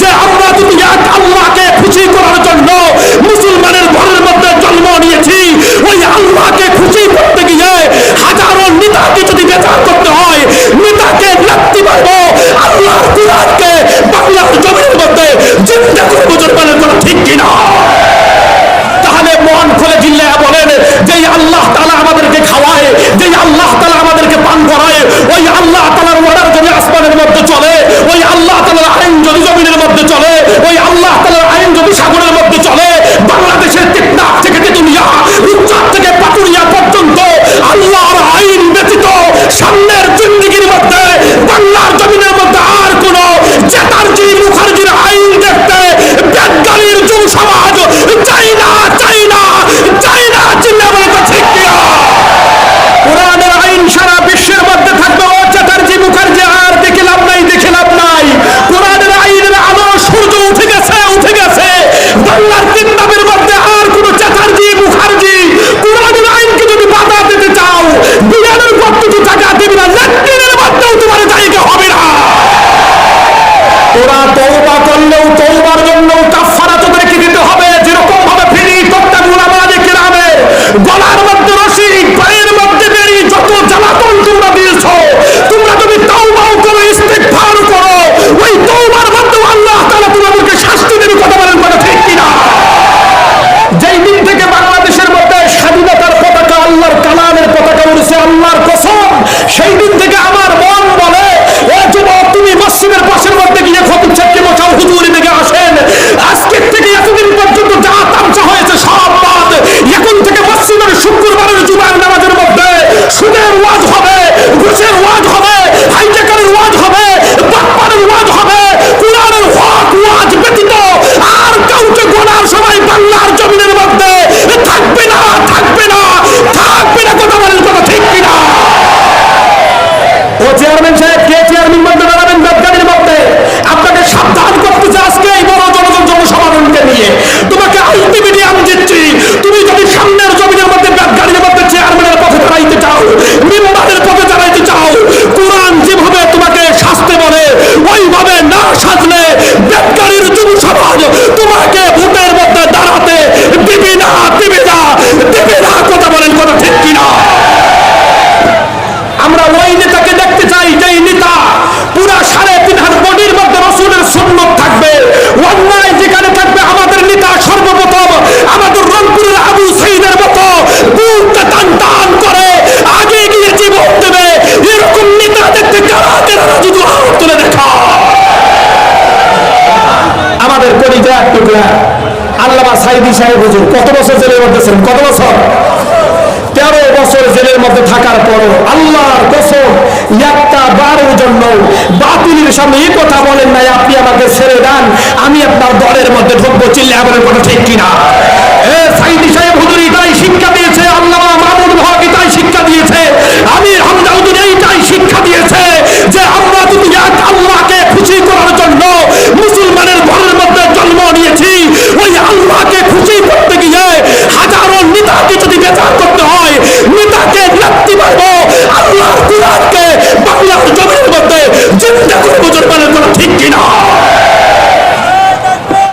যে আমরা যদি এক আল্লাহকে খুশি করার জন্য মুসলমানের ঘরের মধ্যে জন্ম নিয়েছি, ওই আল্লাহকে খুশি করতে গিয়ে হাজারো নেতাকে যদি বেচার করতে Go out ওয়াজ হবে ঘুষের ওয়াজ হবে হাইটেকারের ওয়াজ সাইদি সাহেব হুজুর, কত বছর জেলের মধ্যে ছিলেন কত বছর? তেরো বছর জেলের মধ্যে থাকার পরও আল্লাহর কসম একটা বারোর জন্য বাতিলের সামনে এই কথা বলেন নাই, আপনি আমাকে ছেড়ে দেন, আমি আপনার দলের মধ্যে ঢুকবো চিল্লে আমার কথা ঠিক কিনা?